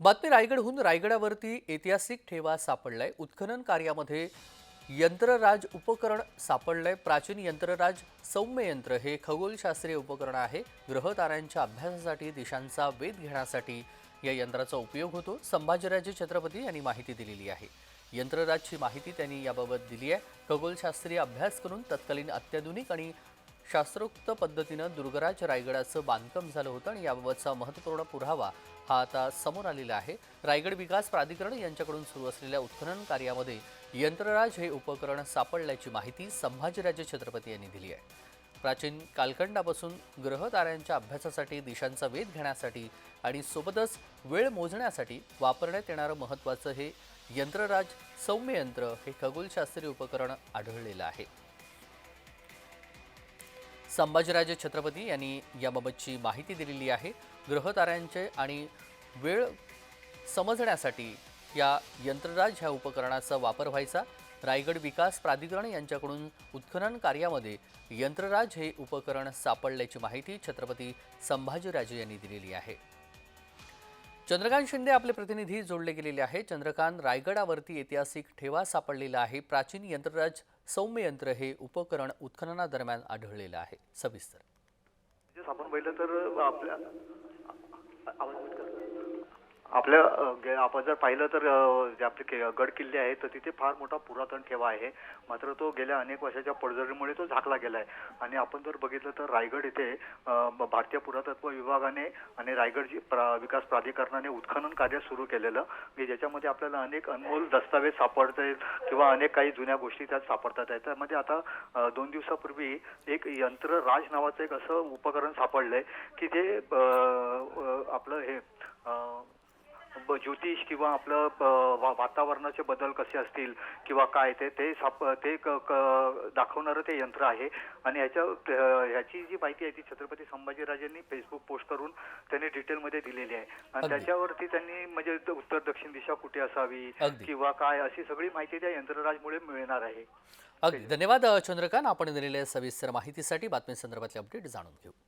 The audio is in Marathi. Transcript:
बातमी रायगडहून रायगडावरती ऐतिहासिक ठेवा सापडलाय. उत्खनन कार्यामध्ये यंत्रराज उपकरण सापडलंय. प्राचीन यंत्रराज सौम्य यंत्र हे खगोलशास्त्रीय उपकरण आहे. ग्रहताऱ्यांच्या अभ्यासासाठी दिशांचा वेध घेण्यासाठी या यंत्राचा उपयोग होतो. संभाजीराजे छत्रपती यांनी माहिती दिलेली आहे. यंत्रराजची माहिती त्यांनी याबाबत दिली आहे. खगोलशास्त्रीय अभ्यास करून तत्कालीन अत्याधुनिक आणि शास्त्रोक्त पद्धतीनं दुर्गराज रायगडाचं बांधकाम झालं होतं आणि याबाबतचा महत्त्वपूर्ण पुरावा हा आता समोर आलेला आहे. रायगड विकास प्राधिकरण यांच्याकडून सुरू असलेल्या उत्खनन कार्यामध्ये यंत्रराज हे उपकरण सापडल्याची माहिती संभाजीराजे छत्रपती यांनी दिली आहे. प्राचीन कालखंडापासून ग्रहताऱ्यांच्या अभ्यासासाठी दिशांचा वेध घेण्यासाठी आणि सोबतच वेळ मोजण्यासाठी वापरण्यात येणारं महत्त्वाचं हे यंत्रराज सौम्य यंत्र हे खगोलशास्त्रीय उपकरण आढळलेलं आहे. संभाजीराजे छत्रपती यांनी याबाबतची माहिती दिलेली आहे. ग्रहताऱ्यांचे आणि वेळ समजण्यासाठी या यंत्रराज ह्या उपकरणाचा वापर व्हायचा. रायगड विकास प्राधिकरण यांच्याकडून उत्खनन कार्यामध्ये यंत्रराज हे उपकरण सापडल्याची माहिती छत्रपती संभाजीराजे यांनी दिलेली आहे. चंद्रकांत शिंदे आपले प्रतिनिधी जोडले गेलेले आहे चंद्रकांत रायगडावरती ऐतिहासिक ठेवा सापडलेला आहे. प्राचीन यंत्रराज सौम्य यंत्र हे उपकरण उत्खननादरम्यान आढळलेलं आहे. सविस्तर. आपण तर आपल्या आपल्या गे- आपण जर पाहिलं तर अ, जे आपले के- गड किल्ले आहेत तर तिथे फार मोठा पुरातन ठेवा आहे. मात्र तो गेल्या अनेक वर्षाच्या पडझडीमुळे तो झाकला गेला आहे आणि आपण जर बघितलं तर रायगड इथे अ, ब- भारतीय पुरातत्व विभागाने आणि रायगड जी प्रा- विकास प्राधिकरणाने उत्खनन कार्य सुरू केलेलं की ज्याच्यामध्ये आपल्याला अनेक अनमोल दस्तावेज सापडतात किंवा अनेक काही जुन्या गोष्टी त्यात सापडतात. आहेत त्यामध्ये आता अ, दोन दिवसापूर्वी एक यंत्र राज नावाचं एक असं उपकरण सापडलंय की जे अ, अ, आपलं हे अ, ज्योतिष किंवा आपलं वातावरणाचे बदल कसे असतील किंवा काय ते ते साप ते दाखवणारं ते यंत्र आहे. आणि ह्याच्या ह्याची जी माहिती आहे ती छत्रपती संभाजीराजेंनी फेसबुक पोस्ट करून त्यांनी डिटेलमध्ये दिलेली आहे. आणि. त्याच्यावरती त्यांनी म्हणजे उत्तर दक्षिण दिशा कुठे असावी. किंवा काय अशी सगळी माहिती त्या यंत्रराजमुळे मिळणार आहे. अगदी. धन्यवाद चंद्रकांत. आपण दिलेल्या सविस्तर माहितीसाठी बातमी संदर्भातले अपडेट जाणून घेऊ.